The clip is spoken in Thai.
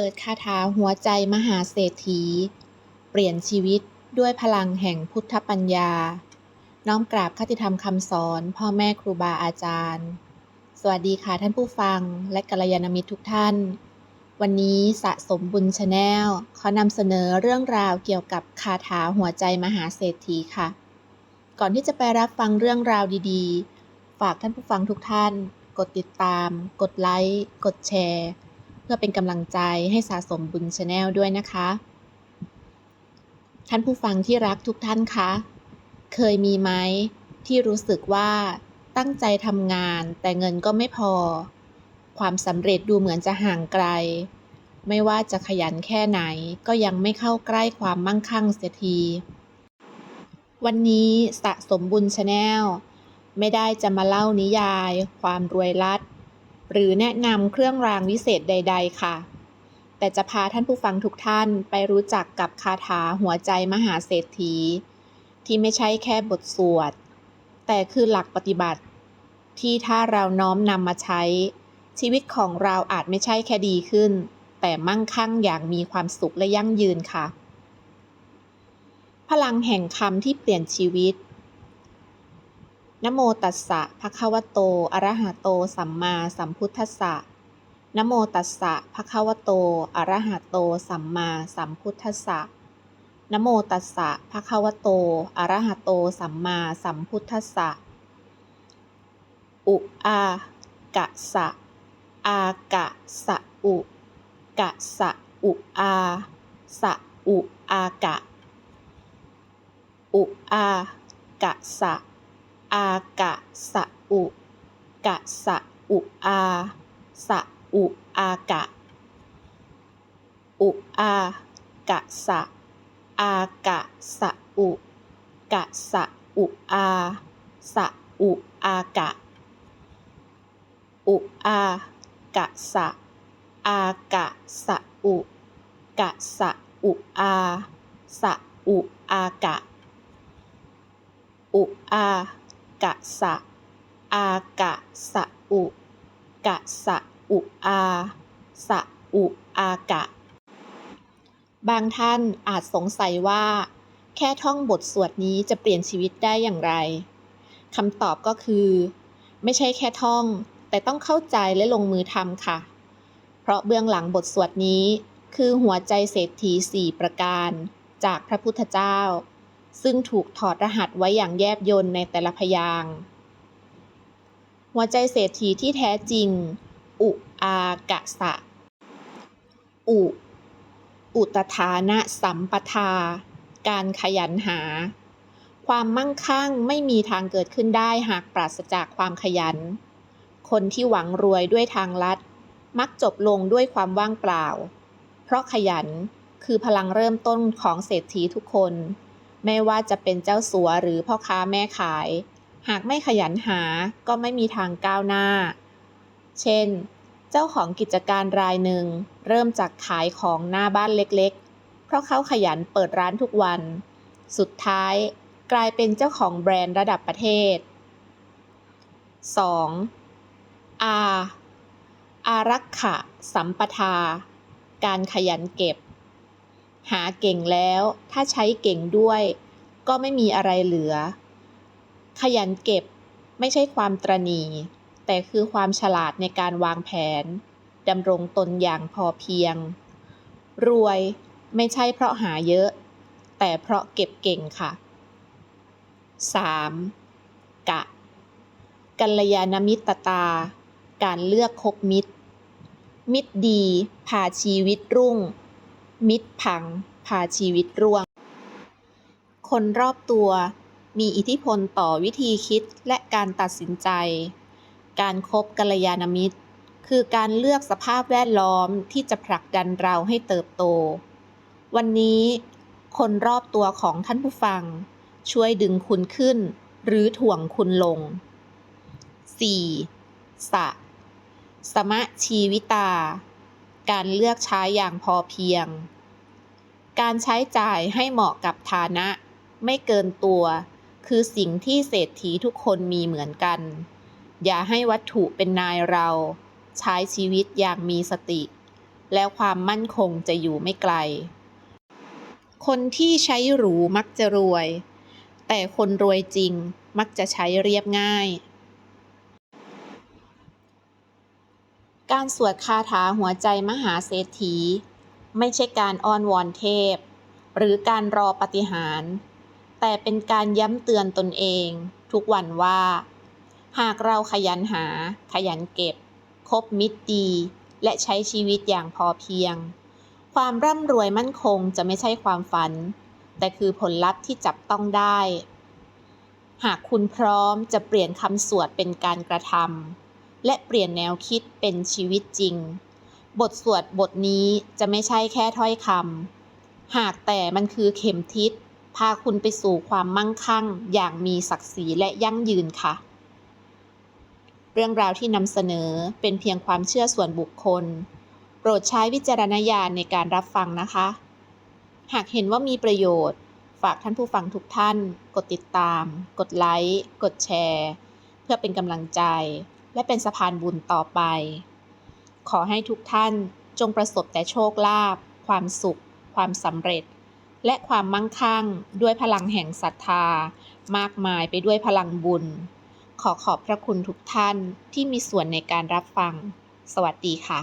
ปิดคาถาหัวใจมหาเศรษฐี เปลี่ยนชีวิตด้วยพลังแห่งพุทธปัญญา น้อมกราบคติธรรมคำสอน พ่อแม่ครูบาอาจารย์ สวัสดีค่ะท่านผู้ฟังและกัลยาณมิตรทุกท่าน วันนี้สะสมบุญชาแนลขอนำเสนอเรื่องราวเกี่ยวกับคาถาหัวใจมหาเศรษฐีค่ะ ก่อนที่จะไปรับฟังเรื่องราวดีๆ ฝากท่านผู้ฟังทุกท่าน กดติดตาม กดไลค์ กดแชร์ พื่อเป็นกำลังใจให้สะสมบุญชาแนลด้วยนะคะ ท่านผู้ฟังที่รักทุกท่านคะ เคยมีไหมที่รู้สึกว่าตั้งใจทำงานแต่เงินก็ไม่พอ ความสำเร็จดูเหมือนจะห่างไกล ไม่ว่าจะขยันแค่ไหนก็ยังไม่เข้าใกล้ความมั่งคั่งเสียที วันนี้สะสมบุญชาแนลไม่ได้จะมาเล่านิยาย ความรวยลัด หรือแนะนำเครื่องรางวิเศษใด ๆ ค่ะ แต่จะพาท่านผู้ฟังทุกท่านไปรู้จักกับคาถาหัวใจมหาเศรษฐี ที่ไม่ใช่แค่บทสวด แต่คือหลักปฏิบัติ ที่ถ้าเราน้อมนำมาใช้ ชีวิตของเราอาจไม่ใช่แค่ดีขึ้น แต่มั่งคั่งอย่างมีความสุขและยั่งยืนค่ะ พลังแห่งคำที่เปลี่ยนชีวิต นโมตัสสะภะคะวะโต อะระหะโต สัมมาสัมพุทธัสสะนโมตัสสะภะคะวะโต อะระหะโต สัมมาสัมพุทธัสสะนโมตัสสะภะคะวะโต อะระหะโต สัมมาสัมพุทธัสสะ อุอากะสะ อากะสะอุ กะสะอุอา สะอุอากะ อุอากะสะ อากะสะอุ กะสะอุอา สะอุอากะ อุอา กะสะ อากะสะอุ กะสะอุอา สะอุอากะ อุอา กะสะ อากะสะอุ กะสะอุอา สะอุอากะ อุอา กะสะ อากะสะอุ กะสะอุอา สะอุอากะ บางท่านอาจสงสัยว่า แค่ท่องบทสวดนี้จะเปลี่ยนชีวิตได้อย่างไร คำตอบก็คือ ไม่ใช่แค่ท่อง แต่ต้องเข้าใจและลงมือทำค่ะ เพราะเบื้องหลังบทสวดนี้ คือหัวใจเศรษฐีสี่ประการ จากพระพุทธเจ้า ซึ่งถูกถอดรหัสไว้อย่างแยบยลในแต่ละพยางค์หัวใจเศรษฐีที่แท้จริง อุอากะสะ อุ อุตฐานะสัมปทา การขยันหา ความมั่งคั่งไม่มีทางเกิดขึ้นได้หากปราศจากความขยัน คนที่หวังรวยด้วยทางลัด มักจบลงด้วยความว่างเปล่า เพราะขยันคือพลังเริ่มต้นของเศรษฐีทุกคน ไม่ว่าจะเป็นเจ้าสัวหรือพ่อค้าแม่ขาย หากไม่ขยันหาก็ไม่มีทางก้าวหน้า เช่น เจ้าของกิจการรายหนึ่ง เริ่มจากขายของหน้าบ้านเล็กๆ เพราะเขาขยันเปิดร้านทุกวัน สุดท้ายกลายเป็นเจ้าของแบรนด์ระดับประเทศ 2. อาอารักขะสัมปทา การขยันเก็บ หาเก่งแล้ว ถ้าใช้เก่งด้วย ก็ไม่มีอะไรเหลือ ขยันเก็บไม่ใช่ความตรณี แต่คือความฉลาดในการวางแผนดำรงตนอย่างพอเพียง รวยไม่ใช่เพราะหาเยอะ แต่เพราะเก็บเก่งค่ะ 3. กะ กัลยาณมิตรตา การเลือกคบมิตร มิตรดีพาชีวิตรุ่ง มิตรพัง พาชีวิตร่วง คนรอบตัวมีอิทธิพลต่อวิธีคิดและการตัดสินใจ การครบกัลยาณมิตร คือการเลือกสภาพแวดล้อมที่จะผลักดันเราให้เติบโต วันนี้คนรอบตัวของท่านผู้ฟัง ช่วยดึงคุณขึ้น หรือถ่วงคุณลง 4. สะ สมะชีวิตา การเลือกใช้อย่างพอเพียง การใช้จ่ายให้เหมาะกับฐานะ ไม่เกินตัว คือสิ่งที่เศรษฐีทุกคนมีเหมือนกัน อย่าให้วัตถุเป็นนายเรา ใช้ชีวิตอย่างมีสติ แล้วความมั่นคงจะอยู่ไม่ไกล คนที่ใช้หรูมักจะรวย แต่คนรวยจริงมักจะใช้เรียบง่าย การสวดคาถาหัวใจมหาเศรษฐี ไม่ใช่การอ้อนวอนเทพ หรือการรอปฏิหาร แต่เป็นการย้ำเตือนตนเอง ทุกวันว่า หากเราขยันหา ขยันเก็บ คบมิตรดี และใช้ชีวิตอย่างพอเพียง ความร่ำรวยมั่นคงจะไม่ใช่ความฝัน แต่คือผลลัพธ์ที่จับต้องได้ หากคุณพร้อมจะเปลี่ยนคำสวดเป็นการกระทำ และเปลี่ยนแนวคิดเป็นชีวิตจริง บทสวดบทนี้จะไม่ใช่แค่ถ้อยคำหากแต่มันคือเข็มทิศพาคุณไปสู่ความมั่งคั่ง อย่างมีศักดิ์ศรีและยั่งยืนค่ะ เรื่องราวที่นำเสนอเป็นเพียงความเชื่อส่วนบุคคล โปรดใช้วิจารณญาณในการรับฟังนะคะ หากเห็นว่ามีประโยชน์ ฝากท่านผู้ฟังทุกท่าน กดติดตาม กดไลค์ กดแชร์ เพื่อเป็นกำลังใจ และเป็นสะพานบุญต่อไป ขอให้ทุกท่านจงประสบแต่โชคลาภความสุข ความสำเร็จ และความมั่งคั่งด้วยพลังแห่งศรัทธา มากมายไปด้วยพลังบุญ ขอขอบพระคุณทุกท่านที่มีส่วนในการรับฟัง สวัสดีค่ะ